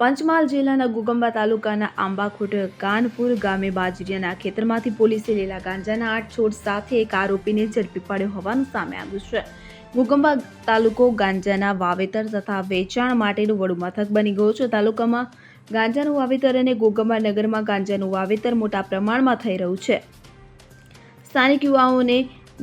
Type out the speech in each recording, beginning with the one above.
પંચમહાલ જિલ્લાના ગુગંબા તાલુકાના આંબાખોટ કાનપુર ગામે બાજરીયાના ખેતરમાંથી પોલીસે લીલા ગાંજાના આઠ છોડ સાથે એક આરોપીને ઝડપી પાડ્યો હોવાનું સામે આવ્યું છે. ગુગંબા તાલુકો ગાંજાના વાવેતર તથા વેચાણ માટેનું વડું મથક બની ગયો છે. તાલુકામાં ગાંજાનું વાવેતર અને ગોગંબા નગરમાં ગાંજાનું વાવેતર મોટા પ્રમાણમાં થઈ રહ્યું છે. સ્થાનિક યુવાઓને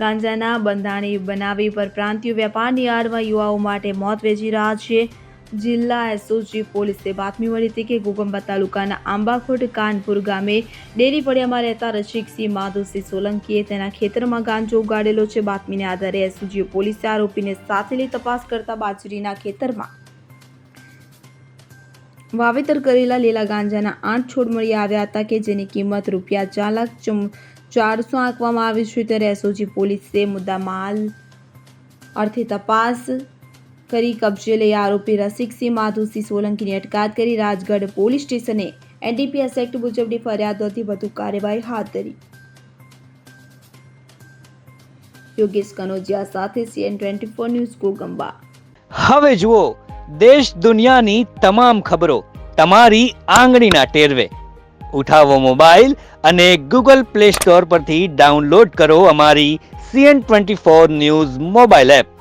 ગાંજાના બંધાણી બનાવી પર પ્રાંતિય વેપારની આડમાં યુવાઓ માટે મોત વેચી રહ્યા છે. જિલ્લા એસઓજી પોલીસે બાતમી મળી હતી કે ગોગંબા તાલુકાના આંબાખોટ કાનપુર ગામે ડેરી ફળિયામાં રહેતા રસિકસિંહ માધુસિંહ સોલંકીએ તેના ખેતરમાં ગાંજો ઉગાડેલો છે. બાતમીને આધારે એસઓજી પોલીસે આરોપીને સાથે લઈ તપાસ કરતા બાજરીના ખેતરમાં વાવેતર કરેલા લીલા ગાંજાના આઠ છોડ મળી આવ્યા હતા કે જેની કિંમત રૂપિયા ચાર લાખ ચારસો આંકવામાં આવી છે. ત્યારે એસઓજી પોલીસે મુદ્દા માલ અર્થે તપાસ કરી કબજે લઈ આરોપી રસિકસિંહ માધુસિંહ સોલંકીની અટકાયત કરી. રાજગઢ પોલીસ સ્ટેશને એનડીપીએસ એક્ટ મુજબની ફરિયાદ નોંધી વધુ કાર્યવાહી હાથ ધરી. યોગેશ કનોજિયા સાથે CN twenty four news Goghamba. હવે જુઓ દેશ દુનિયાની તમામ ખબરો તમારી આંગળીના ટેરવે. ઉઠાવો મોબાઈલ અને ગૂગલ પ્લે સ્ટોર પરથી ડાઉનલોડ કરો અમારી CN twenty four news mobile app.